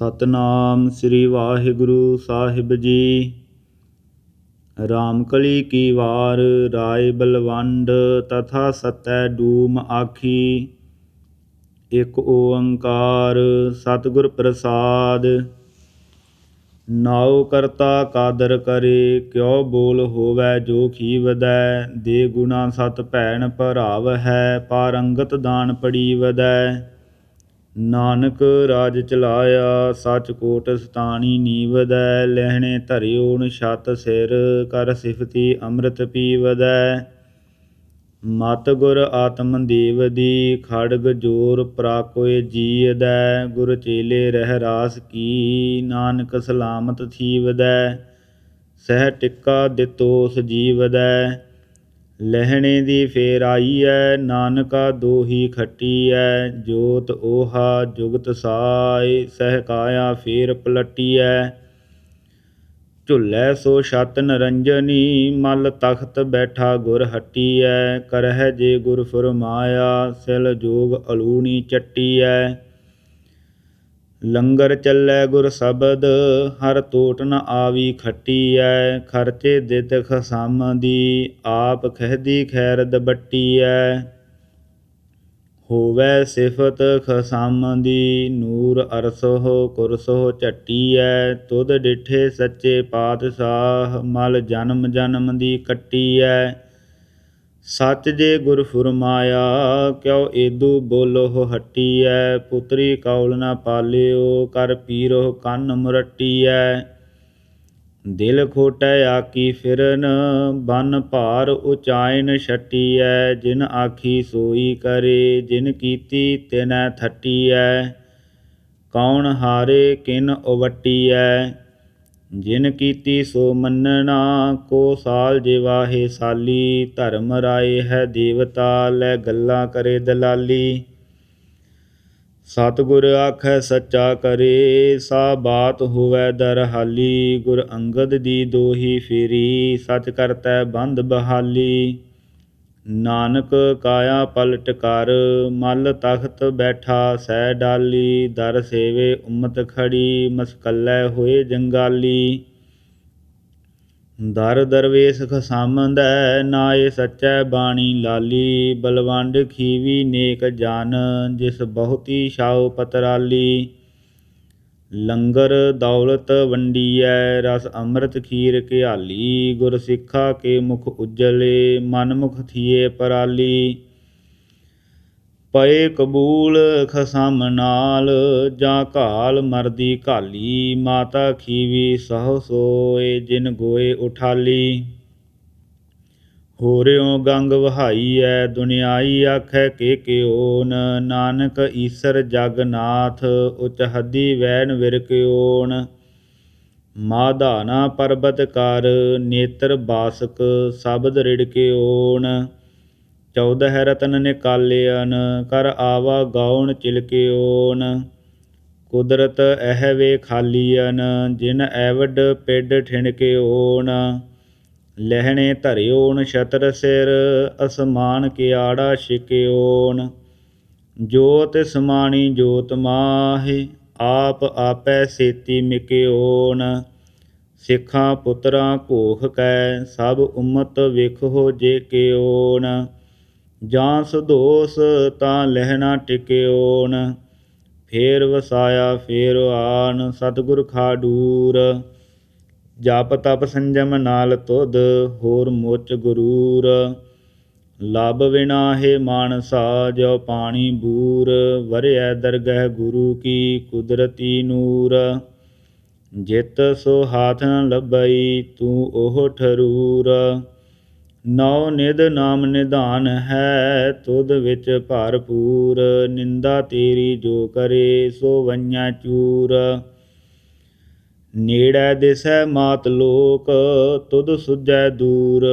ਸਤਨਾਮ ਸ੍ਰੀ ਵਾਹਿਗੁਰੂ ਸਾਹਿਬ ਜੀ। ਰਾਮਕਲੀ ਕੀ ਵਾਰ, ਰਾਏ ਬਲਵੰਡ ਤਥਾ ਸਤੈ ਡੂਮ ਆਖੀ। ਇਕ ਓੰਕਾਰ ਸਤਿਗੁਰ ਪ੍ਰਸਾਦ। ਨਾਉ ਕਰਤਾ ਕਾਦਰ ਕਰੇ, ਕਿਉ ਬੋਲ ਹੋਵੈ ਜੋ ਖੀਵਦੈ। ਦੇ ਗੁਣਾ ਸਤ ਭੈਣ ਭਰਾਵ ਹੈ, ਪਾਰੰਗਤ ਦਾਨ ਪੜੀ ਵਦੈ ਨਾਨਕ ਰਾਜ ਚਲਾਇਆ ਸਚ ਕੋਟ ਸਤਾਣੀ ਨੀਵਦੈ, ਲਹਿਣੇ ਧਰਿਓ ਛਤ ਸਿਰ, ਕਰ ਸਿਫਤੀ ਅੰਮ੍ਰਿਤ ਪੀਵਦੈ। ਮਤ ਗੁਰ ਆਤਮ ਦੇਵ ਦੀ ਖੜਗ ਜੋਰ ਪ੍ਰਾਕੋਏ ਜੀਅਦੈ ਗੁਰ ਚੇਲੇ ਰਹਿ ਰਾਸ ਕੀ, ਨਾਨਕ ਸਲਾਮਤ ਥੀਵਦੈ। ਸਹਿ ਟਿੱਕਾ ਦਿਤੋ ਸਜੀਵਦੈ ਲਹਿਣੇ ਦੀ ਫੇਰ ਆਈ ਆਈਐ, ਨਾਨਕਾ ਦੋਹੀ ਖੱਟੀ ਖੱਟੀਐ, ਜੋਤ ਓਹਾ ਜੁਗਤ ਸਾਇ ਸਹਿਕਾਇਆ ਫੇਰ ਪਲਟੀ ਐ ਝੁੱਲੈ ਸੋ ਛਤ ਨਰੰਜਨੀ, ਮਲ ਤਖਤ ਬੈਠਾ ਗੁਰ ਹੱਟੀ ਹਟੀਐ, ਕਰਹਿ ਜੇ ਗੁਰ ਫਰਮਾਇਆ ਸਿਲ ਜੋਗ ਅਲੂਣੀ ਚੱਟੀਐ। ਲੰਗਰ ਚੱਲੈ ਗੁਰ ਸ਼ਬਦ, ਹਰ ਟੋਟ ਨ ਆਵੀ ਐ ਖਰਚੇ ਦਿੱਤ ਖਸਮ ਦੀ ਆਪ ਖਹਿਦੀ ਖੈਰ ਦਬੱਟੀ ਐ ਹੋਵੈ ਸਿਫਤ ਖਸਮ ਦੀ ਨੂਰ ਅਰਸੋ ਕੁਰਸੋ ਝਟੀਐ, ਤੁਧ ਡਿਠੇ ਸੱਚੇ ਪਾਤਸ਼ਾਹ, ਮਲ ਜਨਮ ਜਨਮ ਦੀ ਕੱਟੀ ਐ ਸੱਚ ਜੇ ਗੁਰ ਫੁਰਮਾਇਆ ਕਿਉ ਏਦੂ ਬੋਲੋ ਹਟੀਐ, ਪੁੱਤਰੀ ਕੌਲ ਨਾ ਪਾਲਿਓ, ਕਰ ਪੀਰੋ ਕੰਨ ਮੁਰਟੀਐ। ਦਿਲ ਖੋਟੈ ਆਕੀ ਫਿਰਨ, ਬਨ ਭਾਰ ਉਚਾਇਨ ਛਟੀਐ। ਜਿਨ ਆਖੀ ਸੋਈ ਕਰੇ, ਜਿਨ ਕੀਤੀ ਤਿਨੈ ਥਟੀਐ। ਕੌਣ ਹਾਰੇ, ਕਿਨ ਉਵਟੀਐ। ਜਿਨ ਕੀਤੀ ਸੋ ਮੰਨਣਾ, ਕੋ ਸਾਲ ਜਿਵਾਹੇ ਸਾਲੀ, ਧਰਮ ਰਾਏ ਹੈ ਦੇਵਤਾ, ਲੈ ਗੱਲਾਂ ਕਰੇ ਦਲਾਲੀ। ਸਤਿਗੁਰ ਆਖੈ ਸੱਚਾ ਕਰੇ, ਸਾ ਬਾਤ ਹੋਵੈ ਦਰਹਾਲੀ। ਗੁਰ ਅੰਗਦ ਦੀ ਦੋਹੀ ਫੇਰੀ, ਸਚ ਕਰਤੈ ਬੰਦ ਬਹਾਲੀ। ਨਾਨਕ ਕਾਇਆ ਪਲਟ ਕਰ, ਮਲ ਤਖਤ ਬੈਠਾ ਸਹਿ ਡਾਲੀ, ਦਰ ਸੇਵੇ ਉਮਤ ਖੜੀ, ਮਸਕੱਲੇ ਹੋਏ ਜੰਗਾਲੀ। ਦਰ ਦਰਵੇਸ਼ ਖਸਾਮੰਦੈ, ਨਾਏ ਸੱਚੈ ਬਾਣੀ ਲਾਲੀ। ਬਲਵੰਡ ਖੀਵੀ ਨੇਕ ਜਨ, ਜਿਸ ਬਹੁਤੀ ਛਾਉ ਪਤਰਾਲੀ। ਲੰਗਰ ਦੌਲਤ ਵੰਡੀਐ, ਰਸ ਅੰਮ੍ਰਿਤ ਖੀਰ ਘਿਆਲੀ, ਗੁਰ ਸਿੱਖਾ ਕੇ ਮੁਖ ਉਜਲੇ, ਮਨ ਮੁਖ ਥੀਏ ਪਰਾਲੀ। ਪਏ ਕਬੂਲ ਖਸਮ ਨਾਲ, ਜਾਂ ਘਾਲ ਮਰਦੀ ਘਾਲੀ, ਮਾਤਾ ਖੀਵੀ ਸਹੁ ਸੋਏ, ਜਿਨ ਗੋਏ ਉਠਾਲੀ। ਹੋਰਿਓ ਗੰਗ ਵਹਾਈ ਵਹਾਈਐ ਦੁਨਿਆਈ ਆਖੈ ਕੇ ਕਿਓਨ ਨਾਨਕ ਈਸਰ ਜਗਨਾਥ ਉਚ ਹੱਦੀ ਵੈਨ ਵਿਰਕਿਓਨ ਮਾਧਾਨਾ ਪਰਬਤ ਕਰ, ਨੇਤਰ ਬਾਸਕ ਸ਼ਬਦ ਰਿੜਕਿਓਨ ਚੌਦਹ ਰਤਨ ਨਿਕਾਲਿਆਨ ਕਰ ਆਵਾ ਗਾਉਣ ਚਿਲਕਿਓਨ ਕੁਦਰਤ ਇਹ ਵੇ ਖਾਲੀਅਨ ਜਿਨ ਐਵਡ ਪਿੱਡ ਠਿਣਕਿਓਨ ਲਹਿਣੇ ਧਰਿਓਨ ਛਤਰ ਸਿਰ ਅਸਮਾਨ ਕਿਆੜਾ ਛਿਕਿਓਨ ਜੋਤ ਸਮਾਣੀ ਜੋਤ ਮਾਹੇ, ਆਪ ਆਪੈ ਸੇਤੀ ਮਿਕਿਓਨ ਸਿੱਖਾਂ ਪੁੱਤਰਾਂ ਘੋਖ ਕੈ, ਸਭ ਉਮਤ ਵੇਖੋ ਜੇ ਕਿਓਨ ਜਾਂ ਸੁਦੋਸ ਤਾਂ ਲਹਿਣਾ ਟਿਕਿਓਨ ਫੇਰ ਵਸਾਇਆ, ਫੇਰ ਆਨ ਸਤਿਗੁਰ ਖਾਡੂਰ। ਜਾਪ ਤਪ ਸੰਜਮ ਨਾਲ ਤੁਧ, ਹੋਰ ਮੋਚ ਗੁਰੂਰ। ਲਬ ਵਿਨਾਹੇ ਮਾਨਸਾ ਜੋ ਪਾਣੀ ਬੂਰ। ਵਰਿਐ ਦਰਗਹਿ ਗੁਰੂ ਕੀ ਕੁਦਰਤੀ ਨੂਰ। ਜਿਤ ਸੋ ਹਾਥ ਨ ਲੱਭਈ, ਤੂੰ ਉਹ ਠਰੂਰ। ਨੌ ਨਿਦ ਨਾਮ ਨਿਧਾਨ ਹੈ, ਤੁਧ ਵਿੱਚ ਭਰਪੂਰ। ਨਿੰਦਾ ਤੇਰੀ ਜੋ ਕਰੇ, ਸੋ ਵੰਨਿਆ ਚੂਰ। ਨੇੜੈ ਦਿਸੈ ਮਾਤ ਲੋਕ, ਤੁਧ ਸੁਜੈ ਦੂਰ,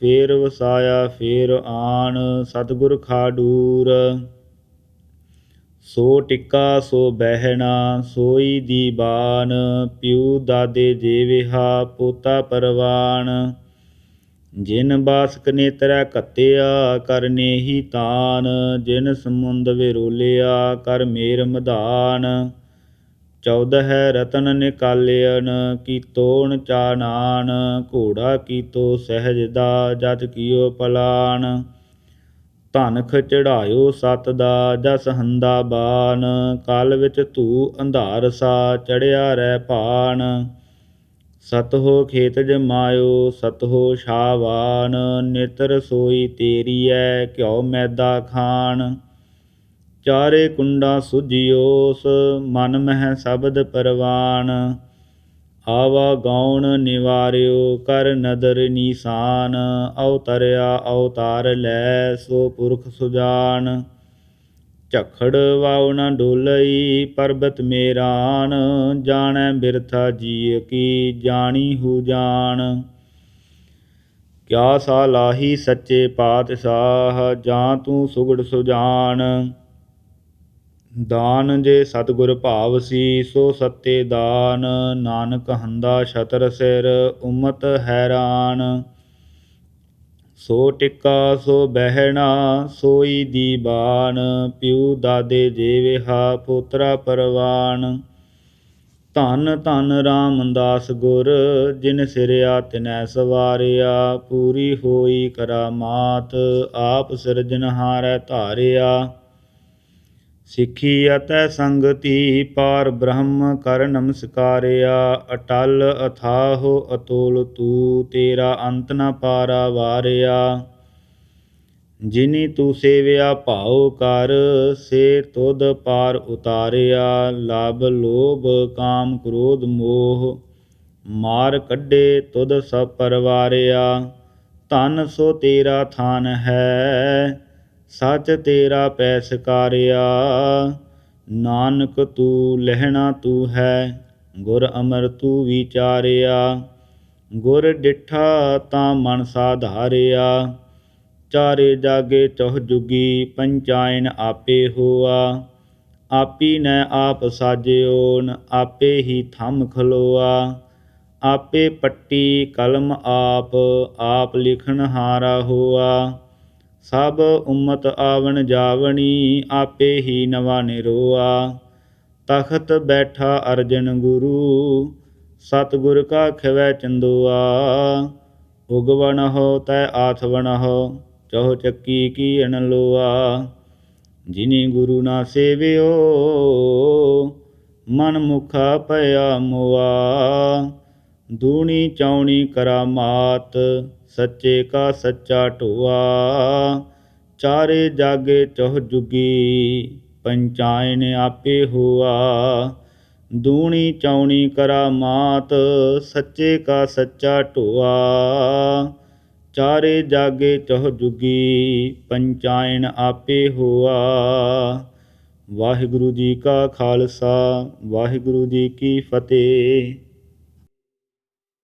ਫੇਰ ਵਸਾਇਆ ਫੇਰ ਆਣ, ਸਤਿਗੁਰ ਖਾਡੂਰ। ਸੋ ਟਿੱਕਾ, ਸੋ ਬਹਿਣਾ, ਸੋਈ ਦੀ ਦੀਬਾਨ ਪਿਉ ਦਾਦੇ ਜੇਵਿਹਾ ਪੋਤਾ ਪਰਵਾਨ ਜਿਨ ਬਾਸਕ ਨੇਤਰੈ ਕੱਤਿਆ ਕਰਨੇ ਹੀ ਤਾਨ ਜਿਨ ਸਮੁੰਦ ਵਿਰੋਲਿਆ, ਕਰ ਮੇਰ ਮਧਾਨ ਚੌਦਹ ਰਤਨ ਨਿਕਾਲਿਅਨ ਕੀ ਤੋਣ ਚਾਨਾਨ ਘੋੜਾ ਕੀਤੋ ਸਹਿਜਦਾ ਜਤ ਕੀਓ ਪਲਾਨ। ਧਨਖ ਚੜਾਇਓ ਸਤ ਦਾ, ਜਸ ਹੰਦਾ ਬਾਨ। ਕਾਲ ਵਿੱਚ ਧੂ ਅੰਧਾਰ ਸਾ, ਚੜਿਆ ਰਹਿ ਭਾਨ। ਸਤ ਖੇਤ ਜਮਾਇਓ, ਸਤ ਹੋ ਸ਼ਾਵਾਨ ਨਿਤਰ ਸੋਈ ਤੇਰੀ ਐ, ਘਿਓ ਮੈਦਾ ਖਾਣ ਚਾਰੇ ਕੁੰਡਾ ਸੁਜਿਓਸ ਮਨ ਮਹਿ ਸ਼ਬਦ ਪਰਵਾਨ। ਆਵਾ ਗਾਉਣ ਨਿਵਾਰਿਓ, ਕਰ ਨਦਰ ਨੀਸਾਨ। ਅਵਤਰਿਆ ਅਵਤਾਰ ਲੈ, ਸੋ ਪੁਰਖ ਸੁਜਾਨ। ਝਖੜ ਵਾਉ ਨ ਡੋਲਈ, ਪਰਬਤ ਮੇਰਾਨ। ਜਾਣੈ ਬਿਰਥਾ ਜੀਅ ਕੀ, ਜਾਣੀ ਹੂ ਜਾਣ ਕਿਆ ਸਾ ਲਾਹੀ ਸੱਚੇ ਪਾਤਸ਼ਾਹ, ਜਾਂ ਤੂੰ ਸੁਗੜ ਸੁਜਾਨ। ਦਾਨ ਜੇ ਸਤਿਗੁਰ ਭਾਵ ਸੀ, ਸੋ ਸੱਤੇ ਦਾਨ। ਨਾਨਕ ਹੰਦਾ ਛਤਰ ਸਿਰ, ਉਮਤ ਹੈਰਾਨ। ਸੋ ਟਿੱਕਾ, ਸੋ ਬਹਿਣਾ, ਸੋਈ ਦੀਬਾਨ ਪਿਉ ਦਾਦੇ ਜੀਵਹਾ ਪੋਤਰਾ ਪਰਵਾਨ। ਧੰਨ ਧੰਨ ਰਾਮਦਾਸ ਗੁਰ, ਜਿਨ ਸਿਰਿਆ ਤਿਨੈ ਸਵਾਰਿਆ। ਪੂਰੀ ਹੋਈ ਕਰਾਮਾਤ, ਆਪ ਸਿਰਜਨਹਾਰੈ ਧਾਰਿਆ। ਸਿੱਖੀ ਅਤੈ ਸੰਗਤੀ ਪਾਰ ਬ੍ਰਹਮ ਕਰ ਨਮਸਕਾਰਿਆ, ਅਟਲ ਅਥਾਹ ਅਤੋਲ ਤੂ, ਤੇਰਾ ਅੰਤ ਨ ਪਾਰਾ ਵਾਰਿਆ। ਜਿਨੀ ਤੂੰ ਸੇਵਿਆ ਭਾਉ ਕਰ, ਸੇ ਤੁਧ ਪਾਰ ਉਤਾਰਿਆ। ਲਬ ਲੋਭ ਕਾਮ ਕ੍ਰੋਧ ਮੋਹ, ਮਾਰ ਕੱਢੇ ਤੁਧ ਸਭ ਪਰਵਾਰਿਆ। ਧਨ ਸੋ ਤੇਰਾ ਥਾਨ ਹੈ ਸਚ ਤੇਰਾ ਪੈ ਸਕਾਰਿਆ ਨਾਨਕ ਤੂੰ ਲਹਿਣਾ ਤੂੰ ਹੈ, ਗੁਰ ਅਮਰ ਤੂੰ ਵਿਚਾਰਿਆ। ਗੁਰ ਡਿਠਾ ਤਾਂ ਮਨ ਸਾਧਾਰਿਆ। ਚਾਰੇ ਜਾਗੇ ਚਹੁ ਜੁਗੀ ਪੰਚਾਇਨ ਆਪੇ ਹੋਆ। ਆਪੀ ਨੈ ਆਪ ਸਾਜਿਓਨ ਆਪੇ ਹੀ ਥੰਮ ਖਲੋਆ। ਆਪੇ ਪੱਟੀ ਕਲਮ ਆਪ ਆਪ ਲਿਖਣ ਹਾਰਾ ਹੋਆ। ਸਭ ਉਮਤ ਆਵਣ ਜਾਵਣੀ, ਆਪੇ ਹੀ ਨਵਾ ਨਿਰੋਆ। ਤਖਤ ਬੈਠਾ ਅਰਜਨ ਗੁਰੂ, ਸਤਿਗੁਰ ਕਾ ਖਵੈ ਚੰਦੋਆ। ਉਗਵਣ ਹੋ ਤੈ ਆਥਵਣ ਹੋ ਚਹੁ ਚੱਕੀ ਕੀ ਅਣ ਲੋਆ। ਜਿਨੀ ਗੁਰੂ ਨਾ ਸੇਵਿਓ, ਮਨ ਮੁਖਾ ਭਇਆ ਮੁਆ। ਦੂਣੀ ਚੌਣੀ ਕਰਾਮਾਤ, ਸੱਚੇ ਕਾ ਸੱਚਾ ਢੋਆ। ਚਾਰੇ ਜਾਗੇ ਚਹ ਜੁਗੀ, ਪੰਚਾਇਨ ਆਪੇ ਹੋਆ। ਦੂਣੀ ਚੌਣੀ ਕਰਾਮਾਤ, ਸੱਚੇ ਕਾ ਸੱਚਾ ਢੋਆ। ਚਾਰੇ ਜਾਗੇ ਚਹ ਜੁਗੀ, ਪੰਚਾਇਨ ਆਪੇ ਹੋਆ। ਵਾਹਿਗੁਰੂ ਜੀ ਕਾ ਖਾਲਸਾ, ਵਾਹਿਗੁਰੂ ਜੀ ਕੀ ਫਤਿਹ।